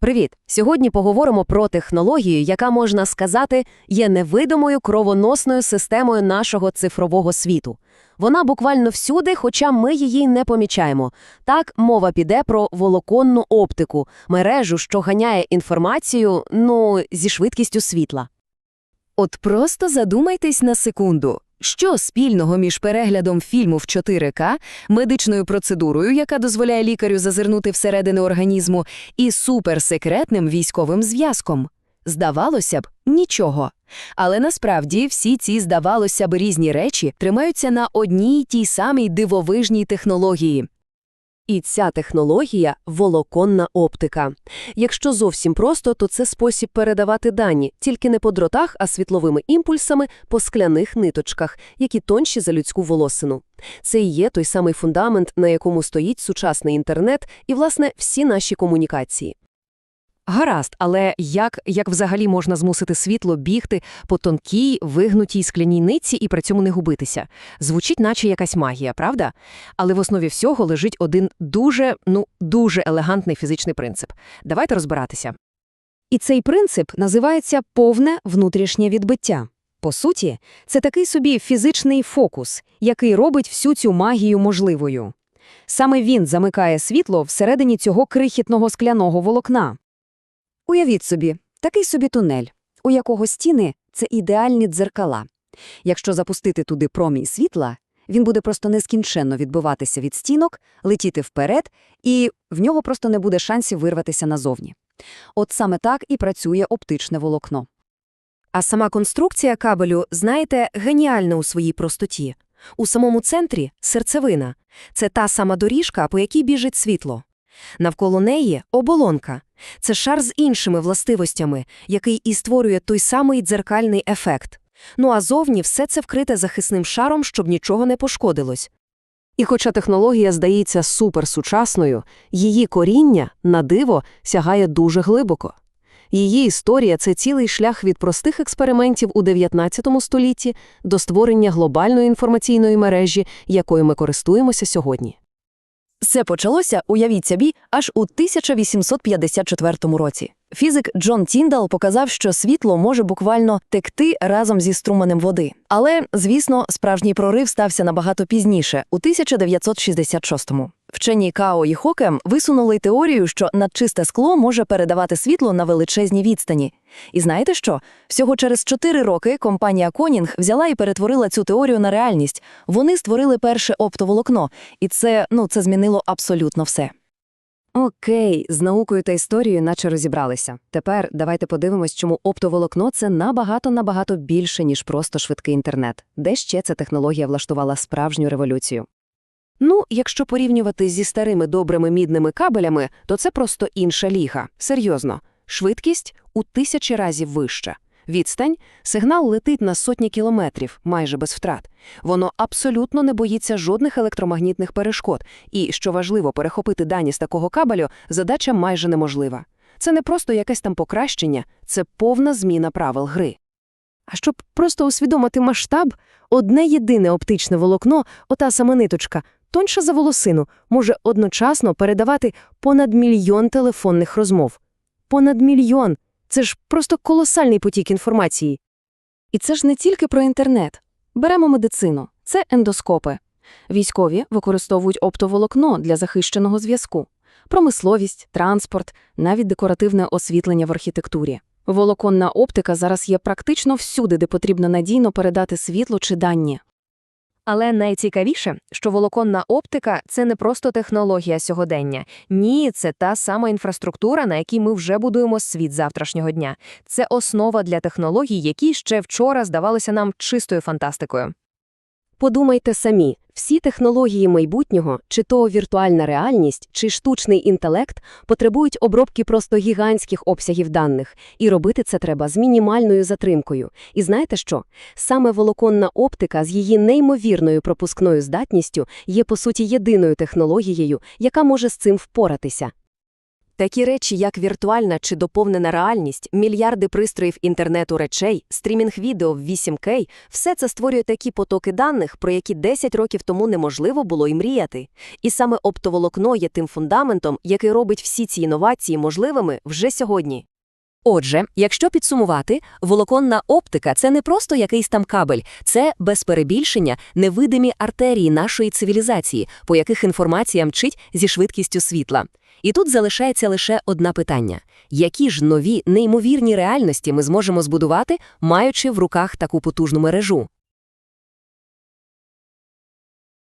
Привіт! Сьогодні поговоримо про технологію, яка, можна сказати, є невидимою кровоносною системою нашого цифрового світу. Вона буквально всюди, хоча ми її не помічаємо. Так, мова піде про волоконну оптику, мережу, що ганяє інформацію, ну, зі швидкістю світла. От просто задумайтесь на секунду. Що спільного між переглядом фільму в 4К, медичною процедурою, яка дозволяє лікарю зазирнути всередини організму, і суперсекретним військовим зв'язком? Здавалося б, нічого. Але насправді всі ці, здавалося б, різні речі тримаються на одній тій самій дивовижній технології. І ця технологія – волоконна оптика. Якщо зовсім просто, то це спосіб передавати дані, тільки не по дротах, а світловими імпульсами по скляних ниточках, які тонші за людську волосину. Це і є той самий фундамент, на якому стоїть сучасний інтернет і, власне, всі наші комунікації. Гаразд, але як, як взагалі можна змусити світло бігти по тонкій, вигнутій скляній нитці і при цьому не губитися? Звучить, наче якась магія, правда? Але в основі всього лежить один дуже, ну, дуже елегантний фізичний принцип. Давайте розбиратися. І цей принцип називається повне внутрішнє відбиття. По суті, це такий собі фізичний фокус, який робить всю цю магію можливою. Саме він замикає світло всередині цього крихітного скляного волокна. Уявіть собі, такий собі тунель, у якого стіни – це ідеальні дзеркала. Якщо запустити туди промінь світла, він буде просто нескінченно відбиватися від стінок, летіти вперед, і в нього просто не буде шансів вирватися назовні. От саме так і працює оптичне волокно. А сама конструкція кабелю, знаєте, геніальна у своїй простоті. У самому центрі – серцевина. Це та сама доріжка, по якій біжить світло. Навколо неї – оболонка. Це шар з іншими властивостями, який і створює той самий дзеркальний ефект. Ну а зовні все це вкрите захисним шаром, щоб нічого не пошкодилось. І хоча технологія здається суперсучасною, її коріння, на диво, сягає дуже глибоко. Її історія – це цілий шлях від простих експериментів у 19 столітті до створення глобальної інформаційної мережі, якою ми користуємося сьогодні. Це почалося, уявіть собі, аж у 1854 році. Фізик Джон Тіндал показав, що світло може буквально текти разом зі струменем води. Але, звісно, справжній прорив стався набагато пізніше, у 1966-му. Вчені Као і Хокем висунули теорію, що надчисте скло може передавати світло на величезні відстані. І знаєте що? Всього через 4 роки компанія Конінг взяла і перетворила цю теорію на реальність. Вони створили перше оптоволокно, і це, ну, це змінило абсолютно все. Окей, з наукою та історією наче розібралися. Тепер давайте подивимось, чому оптоволокно – це набагато-набагато більше, ніж просто швидкий інтернет. Де ще ця технологія влаштувала справжню революцію? Ну, якщо порівнювати зі старими добрими мідними кабелями, то це просто інша ліга. Серйозно. Швидкість у тисячі разів вища. Відстань – сигнал летить на сотні кілометрів, майже без втрат. Воно абсолютно не боїться жодних електромагнітних перешкод. І, що важливо, перехопити дані з такого кабелю – задача майже неможлива. Це не просто якесь там покращення, це повна зміна правил гри. А щоб просто усвідомити масштаб, одне єдине оптичне волокно, ота сама ниточка, тоньша за волосину, може одночасно передавати понад мільйон телефонних розмов. Понад мільйон! Це ж просто колосальний потік інформації. І це ж не тільки про інтернет. Беремо медицину. Це ендоскопи. Військові використовують оптоволокно для захищеного зв'язку. Промисловість, транспорт, навіть декоративне освітлення в архітектурі. Волоконна оптика зараз є практично всюди, де потрібно надійно передати світло чи дані. Але найцікавіше, що волоконна оптика – це не просто технологія сьогодення. Ні, це та сама інфраструктура, на якій ми вже будуємо світ завтрашнього дня. Це основа для технологій, які ще вчора здавалися нам чистою фантастикою. Подумайте самі, всі технології майбутнього, чи то віртуальна реальність, чи штучний інтелект, потребують обробки просто гігантських обсягів даних, і робити це треба з мінімальною затримкою. І знаєте що? Саме волоконна оптика з її неймовірною пропускною здатністю є, по суті, єдиною технологією, яка може з цим впоратися. Такі речі, як віртуальна чи доповнена реальність, мільярди пристроїв інтернету речей, стрімінг відео в 8К – все це створює такі потоки даних, про які 10 років тому неможливо було й мріяти. І саме оптоволокно є тим фундаментом, який робить всі ці інновації можливими вже сьогодні. Отже, якщо підсумувати, волоконна оптика – це не просто якийсь там кабель, це, без перебільшення, невидимі артерії нашої цивілізації, по яких інформація мчить зі швидкістю світла. І тут залишається лише одне питання. Які ж нові, неймовірні реальності ми зможемо збудувати, маючи в руках таку потужну мережу?